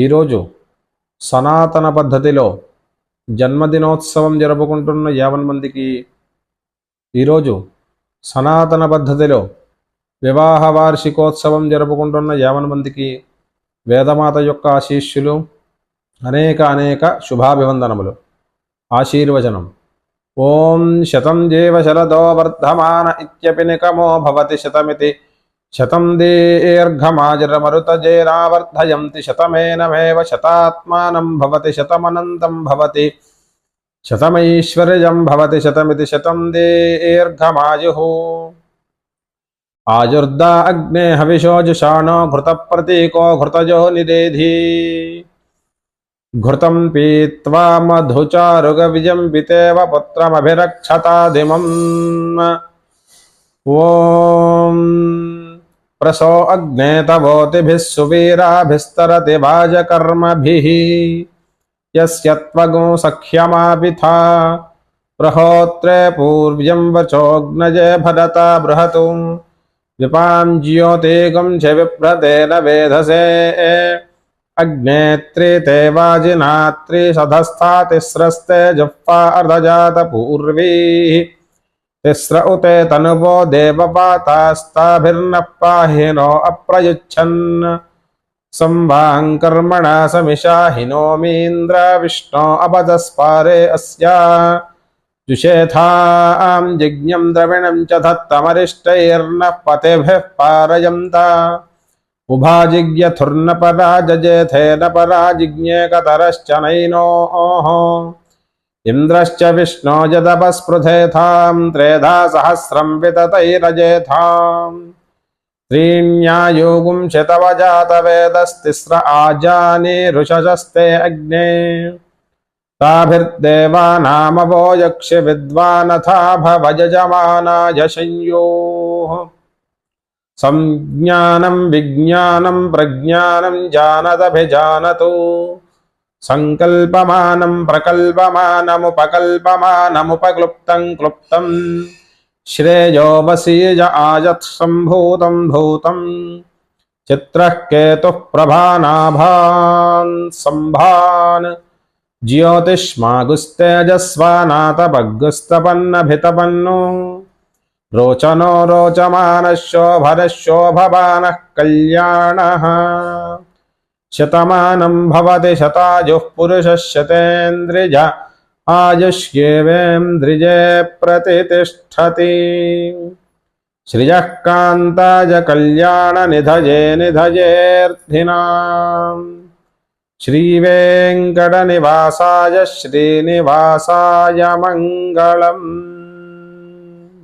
ఈరోజు సనాతన పద్ధతిలో జన్మదినోత్సవం జరుపుకుంటున్న యావన్ మందికి ఈరోజు సనాతన పద్ధతిలో వివాహ వార్షికోత్సవం జరుపుకుంటున్న యావన్ మందికి వేదమాత యొక్క ఆశీస్సులు అనేక అనేక శుభాభివందనములు. ఆశీర్వచనం. ఓం శతం జీవ శరదో వర్ధమాన ఇత్యపి నికమో భవతి శతమితి. शतम दीर्घमाजरमरुतजेनावर्धयन्ति शतमेनमे शता भवति शतमनन्तं भवति, शतमैश्वर्यं भवति, शतमिति शतं दीर्घमायुः आजुर्दा अग्ने हविषो जुषाणो घृतप्रतीको घृतजो निरेधि घृतम पीत्वा मधुचारुगविजम्बितेव पुत्रमभिरक्षतादिमम्। ॐ प्रसो अग्ने तवोतिभिः सुवीराभिस्तरति वाजकर्मभिः यस्य त्वगो सख्यमापिथा। प्रहोत्रे पूर्व्यं वचोऽग्नजे भरता बृहतु। विपां ज्योतिगं च विप्रतेन वेधसे। अग्नेत्रे ते वाजिनात्रे सधस्था जुह्वा अर्धजातपूर्वीः। तिस्र उते तनुवो देवपातास्ताभिर्नः पाहि नो अप्रयुच्छन् संवाङ्कर्मणा समिषाहिनोमीन्द्र विष्णो अपजस्पारे अस्या। जुषेथां यज्ञं द्रविणं च धत्तमरिष्टैर्नः पतिभिः पारयन्ता। उभाजिज्ञथुर्नपराजजेथेन पराजिज्ञे कतरश्च नैनोः। इन्द्रश्च विष्णो यदपस्पृथेथां त्रेधा सहस्रं विततैरजेथाम्। त्रीण्यायुगुं शतव जातवेदस्तिस्र आजाने ऋषशस्ते अग्ने। ताभिर्देवानामवो यक्ष विद्वानथा भवजमानाय संयोः संज्ञानं विज्ञानं प्रज्ञानं जानदभिजानतु। सङ्कल्पमानं प्रकल्पमानमुपकल्पमानमुपक्लुप्तं क्लुप्तं। श्रेयो वसीय आयत्सम्भूतं भूतं। चित्रः केतुः प्रभानाभान् सम्भान्। ज्योतिष्मागुस्तेजस्वानातपग्गुस्तपन्नभितपन्नो रोचनो रोचमानः शोभनः शोभमानः कल्याणः। शतमानं भवति शतायुः पुरुषः शतेन्द्रिज। आयुष्येवेन्द्रिजे प्रतितिष्ठति श्रियः कान्ताय कल्याणनिधये निधयेऽर्थिनाम् श्रीवेङ्कटनिवासाय श्रीनिवासाय मङ्गलम्।